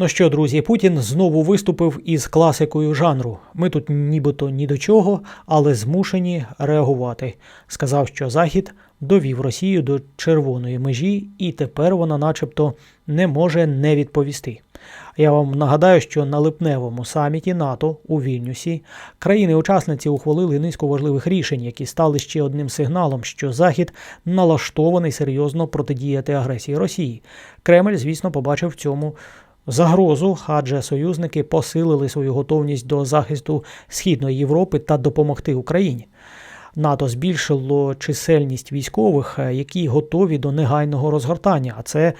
Ну що, друзі, Путін знову виступив із класикою жанру. Ми тут нібито ні до чого, але змушені реагувати. Сказав, що Захід довів Росію до червоної межі, і тепер вона, начебто, не може не відповісти. Я вам нагадаю, що на липневому саміті НАТО у Вільнюсі країни-учасниці ухвалили низку важливих рішень, які стали ще одним сигналом, що Захід налаштований серйозно протидіяти агресії Росії. Кремль, звісно, побачив в цьому загрозу, адже союзники посилили свою готовність до захисту Східної Європи та допомогти Україні. НАТО збільшило чисельність військових, е, які готові до негайного розгортання, а це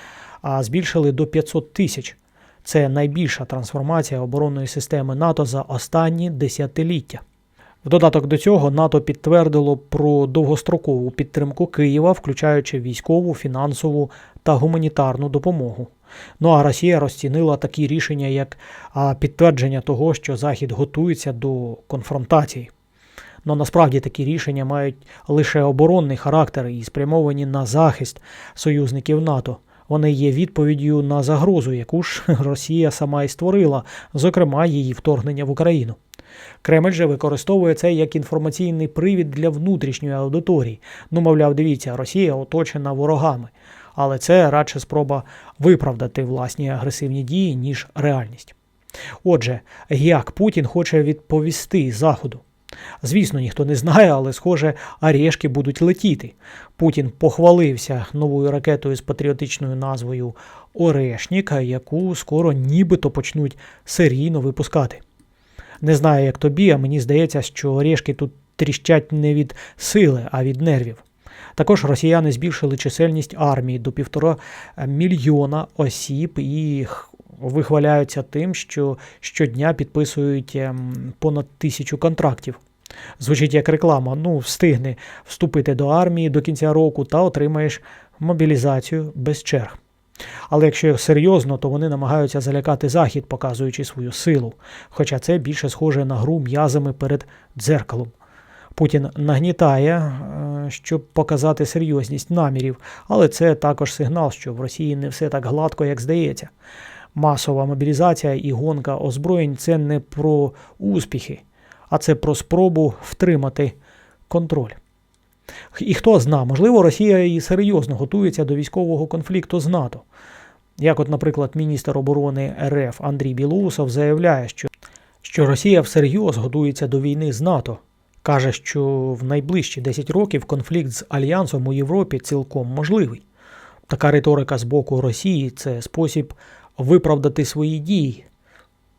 збільшили до 500 тисяч. Це найбільша трансформація оборонної системи НАТО за останні десятиліття. В додаток до цього НАТО підтвердило про довгострокову підтримку Києва, включаючи військову, фінансову та гуманітарну допомогу. Ну а Росія розцінила такі рішення як підтвердження того, що Захід готується до конфронтації. Но насправді такі рішення мають лише оборонний характер і спрямовані на захист союзників НАТО. Вони є відповіддю на загрозу, яку ж Росія сама і створила, зокрема її вторгнення в Україну. Кремль же використовує це як інформаційний привід для внутрішньої аудиторії. Ну, мовляв, дивіться, Росія оточена ворогами. Але це радше спроба виправдати власні агресивні дії, ніж реальність. Отже, як Путін хоче відповісти Заходу? Звісно, ніхто не знає, але, схоже, орешки будуть летіти. Путін похвалився новою ракетою з патріотичною назвою Орешнік, яку скоро нібито почнуть серійно випускати. Не знаю, як тобі, а мені здається, що орешки тут тріщать не від сили, а від нервів. Також росіяни збільшили чисельність армії до півтора мільйона осіб і вихваляються тим, що щодня підписують ем, понад тисячу контрактів. Звучить як реклама, ну встигни вступити до армії до кінця року та отримаєш мобілізацію без черг. Але якщо серйозно, то вони намагаються залякати захід, показуючи свою силу. Хоча це більше схоже на гру м'язами перед дзеркалом. Путін нагнітає, е, щоб показати серйозність намірів, але це також сигнал, що в Росії не все так гладко, як здається. Масова мобілізація і гонка озброєнь це не про успіхи, а це про спробу втримати контроль. І хто зна, можливо, Росія і серйозно готується до військового конфлікту з НАТО. Як, от, наприклад, міністр оборони РФ Андрій Білоусов заявляє, що, що Росія всерйоз готується до війни з НАТО. Каже, що в найближчі 10 років конфлікт з Альянсом у Європі цілком можливий. Така риторика з боку Росії це спосіб виправдати свої дії,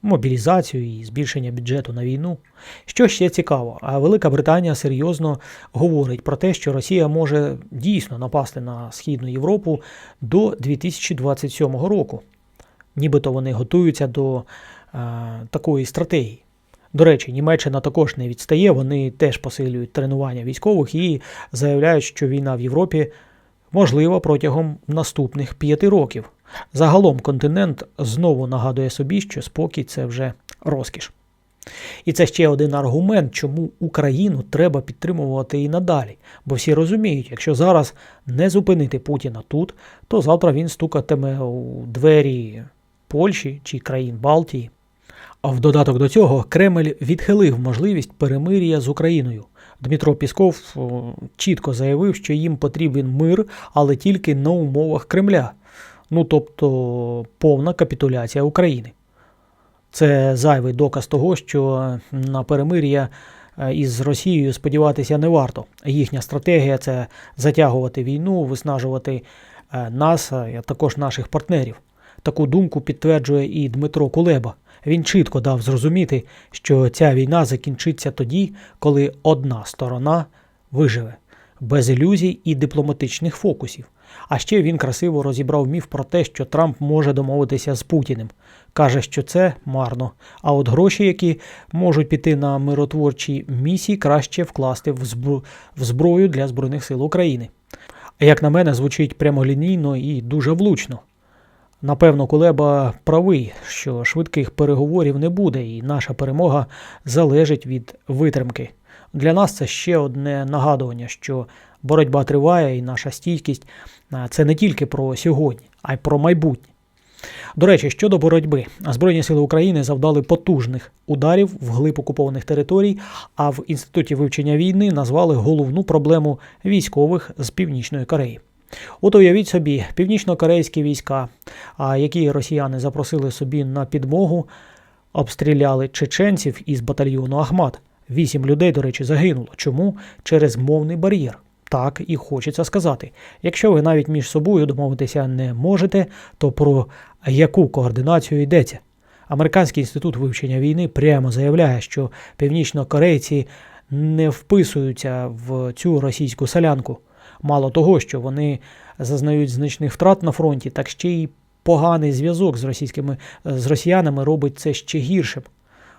мобілізацію і збільшення бюджету на війну. Що ще цікаво, а Велика Британія серйозно говорить про те, що Росія може дійсно напасти на Східну Європу до 2027 року. Нібито вони готуються до а, такої стратегії. До речі, Німеччина також не відстає, вони теж посилюють тренування військових і заявляють, що війна в Європі можлива протягом наступних п'яти років. Загалом континент знову нагадує собі, що спокій це вже розкіш. І це ще один аргумент, чому Україну треба підтримувати і надалі. Бо всі розуміють, якщо зараз не зупинити Путіна тут, то завтра він стукатиме у двері Польщі чи країн Балтії. А в додаток до цього Кремль відхилив можливість перемир'я з Україною. Дмитро Пісков чітко заявив, що їм потрібен мир, але тільки на умовах Кремля. Ну тобто повна капітуляція України. Це зайвий доказ того, що на перемир'я із Росією сподіватися не варто. Їхня стратегія це затягувати війну, виснажувати нас, а також наших партнерів. Таку думку підтверджує і Дмитро Кулеба. Він чітко дав зрозуміти, що ця війна закінчиться тоді, коли одна сторона виживе, без ілюзій і дипломатичних фокусів. А ще він красиво розібрав міф про те, що Трамп може домовитися з Путіним. Каже, що це марно. А от гроші, які можуть піти на миротворчі місії, краще вкласти в зброю для Збройних сил України. Як на мене, звучить прямолінійно і дуже влучно. Напевно, Кулеба правий, що швидких переговорів не буде, і наша перемога залежить від витримки. Для нас це ще одне нагадування, що боротьба триває, і наша стійкість це не тільки про сьогодні, а й про майбутнє. До речі, щодо боротьби, Збройні сили України завдали потужних ударів в глиб окупованих територій, а в інституті вивчення війни назвали головну проблему військових з Північної Кореї. От уявіть собі, північно-корейські війська, які росіяни запросили собі на підмогу, обстріляли чеченців із батальйону Ахмат. Вісім людей, до речі, загинуло. Чому? Через мовний бар'єр. Так і хочеться сказати. Якщо ви навіть між собою домовитися не можете, то про яку координацію йдеться? Американський інститут вивчення війни прямо заявляє, що північнокорейці не вписуються в цю російську солянку. Мало того, що вони зазнають значних втрат на фронті, так ще й поганий зв'язок з російськими з росіянами робить це ще гіршим.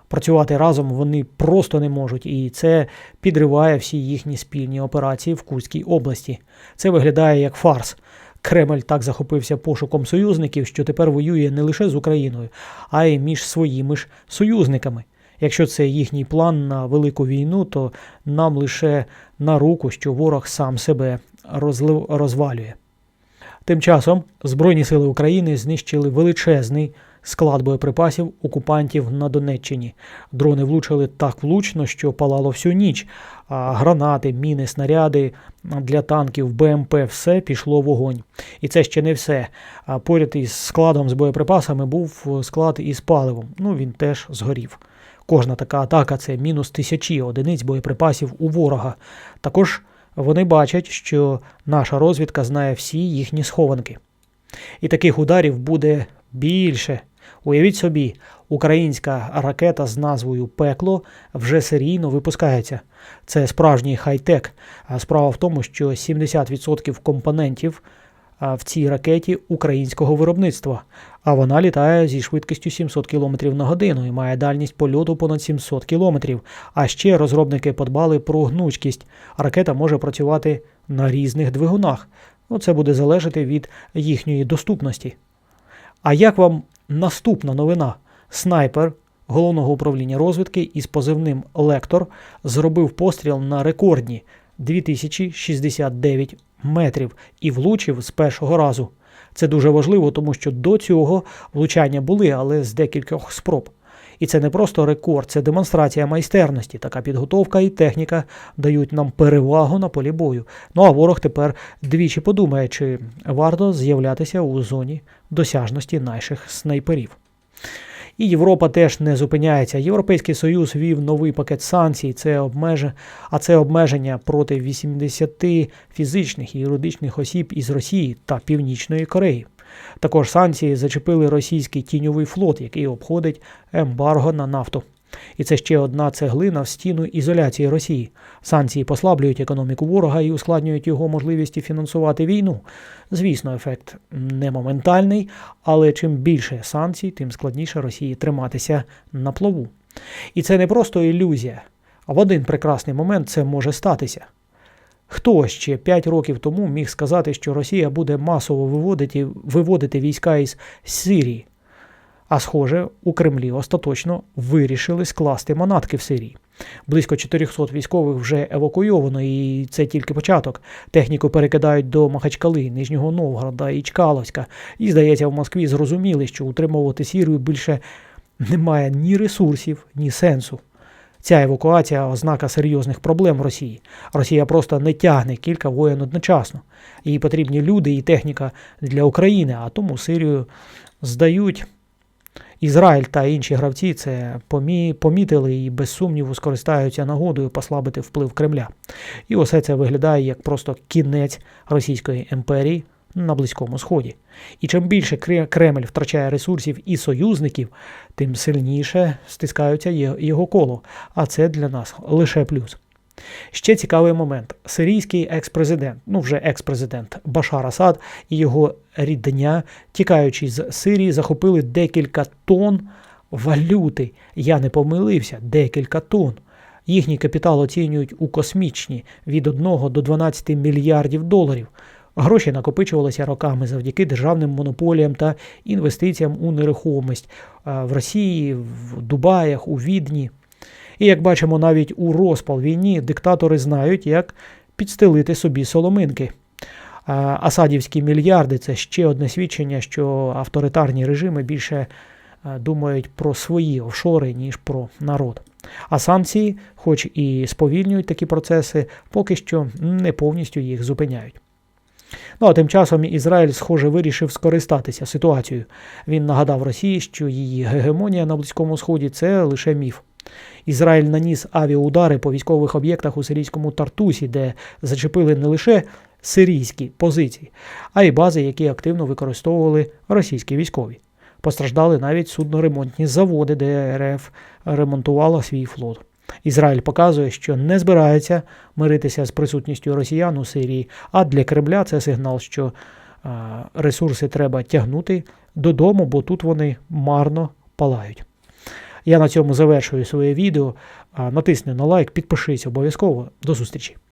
Працювати разом вони просто не можуть, і це підриває всі їхні спільні операції в Курській області. Це виглядає як фарс. Кремль так захопився пошуком союзників, що тепер воює не лише з Україною, а й між своїми ж союзниками. Якщо це їхній план на велику війну, то нам лише на руку, що ворог сам себе розлив, розвалює. Тим часом Збройні сили України знищили величезний склад боєприпасів окупантів на Донеччині. Дрони влучили так влучно, що палало всю ніч. А гранати, міни, снаряди для танків, БМП, все пішло в вогонь. І це ще не все. Поряд із складом з боєприпасами був склад із паливом. Ну він теж згорів. Кожна така атака це мінус тисячі одиниць боєприпасів у ворога. Також вони бачать, що наша розвідка знає всі їхні схованки. І таких ударів буде більше. Уявіть собі, українська ракета з назвою Пекло вже серійно випускається. Це справжній хай-тек. Справа в тому, що 70% компонентів в цій ракеті українського виробництва, а вона літає зі швидкістю 700 км на годину і має дальність польоту понад 700 км. А ще розробники подбали про гнучкість. Ракета може працювати на різних двигунах. Це буде залежати від їхньої доступності. А як вам наступна новина? Снайпер головного управління розвідки із позивним Лектор зробив постріл на рекордні 2069 метрів і влучив з першого разу. Це дуже важливо, тому що до цього влучання були, але з декількох спроб. І це не просто рекорд, це демонстрація майстерності. Така підготовка і техніка дають нам перевагу на полі бою. Ну а ворог тепер двічі подумає, чи варто з'являтися у зоні досяжності наших снайперів. І Європа теж не зупиняється. Європейський Союз вів новий пакет санкцій, це обмеж... а це обмеження проти 80 фізичних і юридичних осіб із Росії та Північної Кореї. Також санкції зачепили російський тіньовий флот, який обходить ембарго на нафту. І це ще одна цеглина в стіну ізоляції Росії. Санкції послаблюють економіку ворога і ускладнюють його можливості фінансувати війну. Звісно, ефект не моментальний, але чим більше санкцій, тим складніше Росії триматися на плаву. І це не просто ілюзія, а в один прекрасний момент це може статися. Хто ще 5 років тому міг сказати, що Росія буде масово виводити, виводити війська із Сирії? А схоже, у Кремлі остаточно вирішили скласти манатки в Сирії. Близько 400 військових вже евакуйовано, і це тільки початок. Техніку перекидають до Махачкали, Нижнього Новгорода і Чкаловська. І, здається, в Москві зрозуміли, що утримувати Сірію більше немає ні ресурсів, ні сенсу. Ця евакуація ознака серйозних проблем в Росії. Росія просто не тягне кілька воєн одночасно. Їй потрібні люди і техніка для України, а тому Сирію здають. Ізраїль та інші гравці це помі... помітили і без сумніву скористаються нагодою послабити вплив Кремля. І усе це виглядає як просто кінець Російської імперії на Близькому Сході. І чим більше Кремль втрачає ресурсів і союзників, тим сильніше стискаються його коло. А це для нас лише плюс. Ще цікавий момент: сирійський екс-президент, ну вже екс-президент Башар Асад і його рідня, тікаючи з Сирії, захопили декілька тонн валюти. Я не помилився, декілька тонн. Їхній капітал оцінюють у космічні від 1 до 12 мільярдів доларів. Гроші накопичувалися роками завдяки державним монополіям та інвестиціям у нерухомість в Росії, в Дубаях, у Відні. І як бачимо, навіть у розпал війні диктатори знають, як підстелити собі соломинки. Асадівські мільярди це ще одне свідчення, що авторитарні режими більше е, думають про свої офшори, ніж про народ. А санкції, хоч і сповільнюють такі процеси, поки що не повністю їх зупиняють. Ну а тим часом Ізраїль, схоже, вирішив скористатися ситуацією. Він нагадав Росії, що її гегемонія на Близькому Сході це лише міф. Ізраїль наніс авіаудари по військових об'єктах у сирійському Тартусі, де зачепили не лише сирійські позиції, а й бази, які активно використовували російські військові. Постраждали навіть судноремонтні заводи, де РФ ремонтувала свій флот. Ізраїль показує, що не збирається миритися з присутністю росіян у Сирії, а для Кремля це сигнал, що ресурси треба тягнути додому, бо тут вони марно палають. Я на цьому завершую своє відео. Натисни на лайк, підпишись обов'язково. До зустрічі!